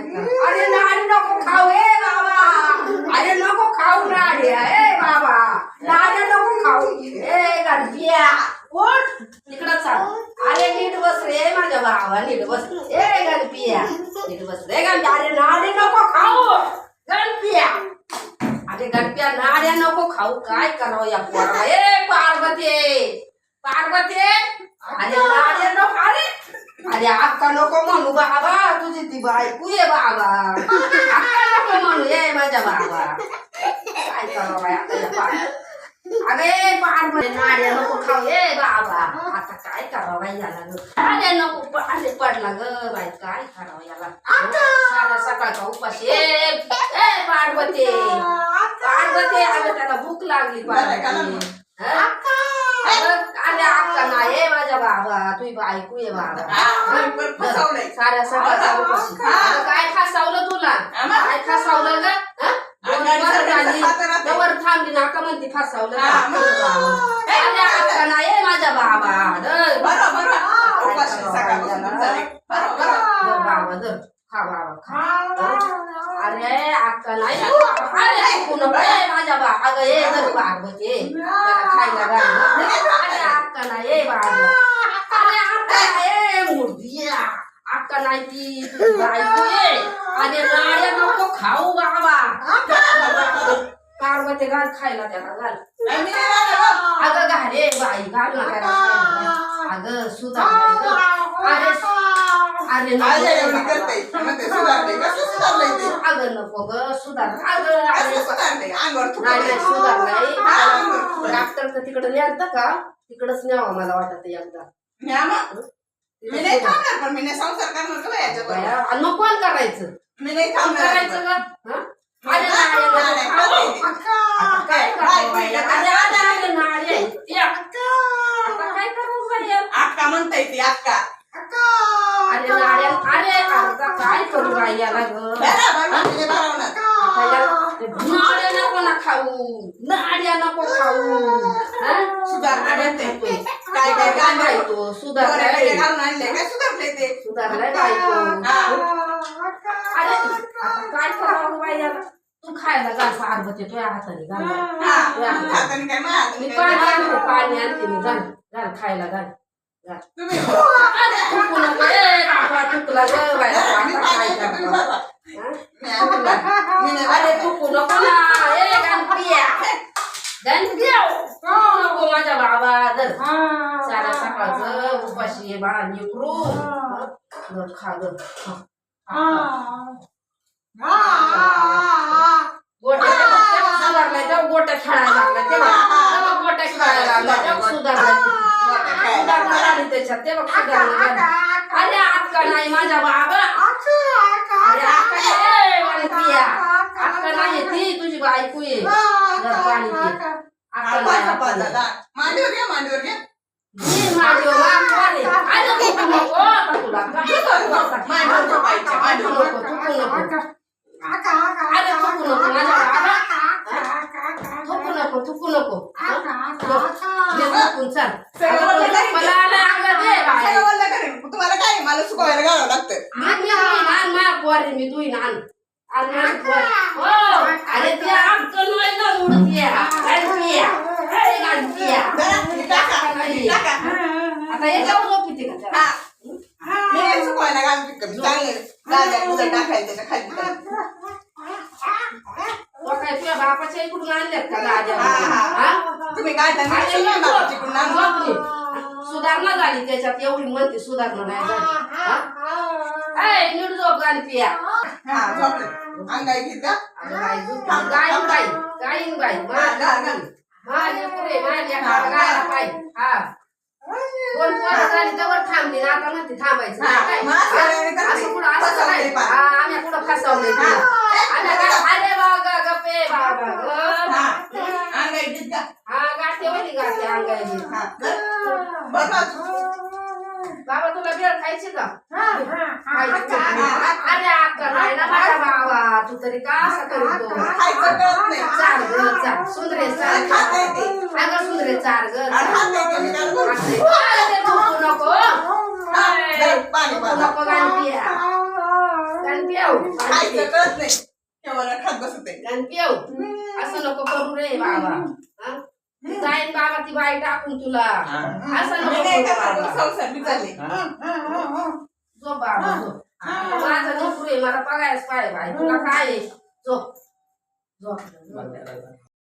अरे लाडू नको खाऊ ए बाबा. अरे नको खाऊ नाडी ए बाबा. नाड्या नको खाऊ. ए गणपिया उठ इकडं चाल. अरे नीट बस रे माझ्या बाबा नीट बस. ए गणपिया नीट बस रे गणपिया अरे नाडी नको खाऊ. गणपिया अरे गणपिया नाड्या नको खाऊ. काय करावं या पोराला? ए पार्वती. पार्वती. अरे नाड्या नको अरे. अरे आता नको म्हणू बाबा. बायकू ये बाबा अक्का नको म्हणू ये माझ्या बाबा काय करावं बाई आता या पार अरे पार्वती नाड्या नको खाऊ ये बाबा आता काय करावं बाई याला ग? अरे नको प- अरे पडला ग बाई काय करावं याला सारा सकाळचा उपाशी ए ए, पार्वती पार्वती अगं त्याला भूक लागली पार्वती अक्का नाही माझ्या बाबा तुझी बायको ये बाबा. साऱ्या सकाळचा उपाशी अगं, काय खासावलं तुला? काय खासावलं ग? हं? दोन झाली. थांबली ना का म्हणते फासावलं का? हा, मग. अक्का नाही माझ्या बाबा. धर. धर बाबा धर. खा बाबा खा. अरे अक्का नाही. अरे ऐकू नको बा ये जर पार्वती खायला घाल अरे अक्का नाही ए बाबा अरे अक्का नाही मुर्दिया अक्का नाही ती बायको ये अरे नको खाऊ बाबा. पार्वती घाल खायला त्याला घाल. अगं घाल बाई घाल ना त्याला. अगं सुधा अरे अरे नको अगं नको ग सुधार अगं अरे नाही नाही सुधार नाही डॉक्टर तर तिकडे न्यालता का तिकडच न्यावं मला वाटत एकदा मी नाही थांबणार पण मी नाही संसार करणार का याच्यावर बाया, आणि मग कोण करायचं मी नाही थांबणार करायचं ग हं? अरे नको. आता काय करावं बाई? अरे. आता काय करू बाई? अक्का म्हणताय ती अक्का अरे नाड्या अरे काय करू बाई याला ग? नाड्या नको ना खाऊ. नाड्या नको खाऊ. हं? सुधारणा म्हणते. काय सुधारलाय ते. सुधारलाय. अरे काय करावं बाई याला? तू खायला घाल पार्वती तुझ्या हाताने घाल. हा, मी पाणी? आणते पाणी आणते मी घाल घाल खायला घाल. अरे थुंकू नको. हं? ना ए गणपिया गणपिया नको माझ्या बाबा धर सारा सकाळचं उपाशी निकरू खा खा. गोट्या सुधारलाय तेव्हा गोट्या खेळायला लागल्या तेव्हा गोट्या खेळायला लागल्या तेव्हा सुधारलाय सुधारणा झाली त्याच्यात. तेव्हा सुधारणा झाली अरे अक्का नाही माझ्या बाबा. अरे ये नाही ती तुझी बायको जर पाणी नाही नाही. दा. मांडीवर घ्या मांडीवर घ्या जी माझी वाट वारे. अरे थुकू नको. आता तुला मांडीवर झोपायचं, मांडीवर. गणपिया जरा, हे. टाका, हे टाका. आता याच्यावर झोप किती का? हा. मी. चांगलं टाकायचं खाली. तो काय तुझ्या बापाच्या इकडून आणल्यात का हा, हा. हा? तुम्ही काय सुधारणा झाली त्याच्यात. एवढी म्हणते सुधारणा नाही झाली. हा? नीट झोप हा. गाईन बाई गाईन बाई. हा, माझ्या गायला हा दोन पोरं झाली तर थांबली ना आता म्हणते थांबायचं. असं कुठं असं आम्ही कुठं फसवलंय. तुला. आम्ही काय अरे बागा गप्पे बाबा ग. हा. अंगाई घेत जा. हा गाठे होती हा, कर. बाबा तुला बेळ खायची का? खायची का? हा. अरे अक्का नाही ना माझा बाबा. तू तरी का असं करतो खायचं कळत नाही. चार ग चार सुंदरे चार खाता येते. अगं सुंदरे चार ग आणि हात नाही कमी करू. अरे थुंकू नको. हा, पाणी पाजा. नको गणपिया गणपिया खायचं कळत नाही. केव्हा खात बसत आहे गणपेव असं नको करू रे बाबा. हा? जाईन बाबा ती बाई टाकून तुला. असं नको करू बाबा. संसार मी चालले. झोप बाबा झोप. माझं नोकरी आहे, मला बघायच पाहिजे बाई. तुला काय आहे? झोप. झोप. झोप